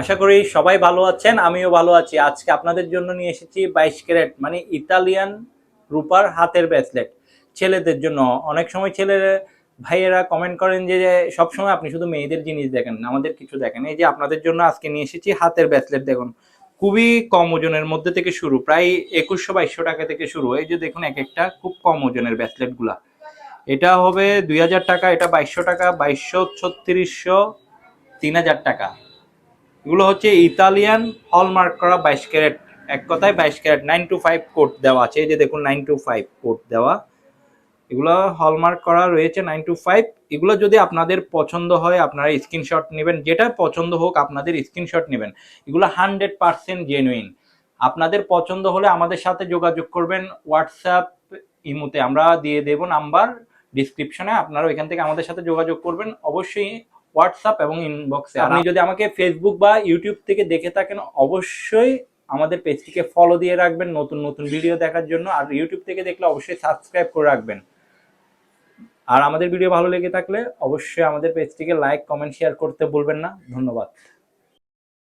আশা করি সবাই ভালো আছেন, আমিও ভালো আছি। আজকে আপনাদের জন্য নিয়ে এসেছি বাইশ ক্যারেট মানে ইতালিয়ান রূপার হাতের ব্রেসলেট। ছেলেদের জন্য, অনেক সময় ছেলে ভাইয়েরা কমেন্ট করেন যে সবসময় আপনি শুধু মেয়েদের জিনিস দেখেন আমাদের কিছু দেখেন এই যে আপনাদের জন্য আজকে নিয়ে এসেছি হাতের ব্রেসলেট, দেখুন। খুবই কম ওজনের মধ্যে থেকে শুরু, প্রায় একুশশো বাইশশো টাকা থেকে শুরু। এই যে দেখুন, এক একটা খুব কম ওজনের ব্রেসলেটগুলা এটা হবে দুই হাজার টাকা, এটা বাইশশো টাকা, বাইশশো ছত্রিশশো তিন হাজার টাকা। এগুলো হচ্ছে ইতালিয়ান হলমার্ক করা বাইশ ক্যারেট। এক কথায় বাইশ carat nine two five code দেওয়া আছে। এই যে দেখুন নাইন টু ফাইভ কোড দেওয়া। এগুলো হলমার্ক করা রয়েছে নাইন টু ফাইভ এগুলো যদি আপনাদের পছন্দ হয়, আপনারা স্ক্রিনশট নেবেন। যেটা পছন্দ হোক, আপনাদের স্ক্রিনশট নেবেন। এগুলো হান্ড্রেড পার্সেন্ট জেনুইন আপনাদের পছন্দ হলে আমাদের সাথে যোগাযোগ করবেন। হোয়াটসঅ্যাপ ইমুতে আমরা দিয়ে দেব নাম্বার। ডিসক্রিপশনে আপনারা ওইখান থেকে আমাদের সাথে যোগাযোগ করবেন। অবশ্যই হোয়াটসঅ্যাপ এবং ইনবক্সে। আপনি যদি আমাকে ফেসবুক বা ইউটিউব থেকে দেখে থাকেন অবশ্যই আমাদের পেজটিকে ফলো দিয়ে রাখবেন নতুন নতুন ভিডিও দেখার জন্য। আর ইউটিউব থেকে দেখলে অবশ্যই সাবস্ক্রাইব করে রাখবেন। আর আমাদের ভিডিও ভালো লেগে থাকলে অবশ্যই আমাদের পেজটিকে লাইক কমেন্ট শেয়ার করতে ভুলবেন না। ধন্যবাদ।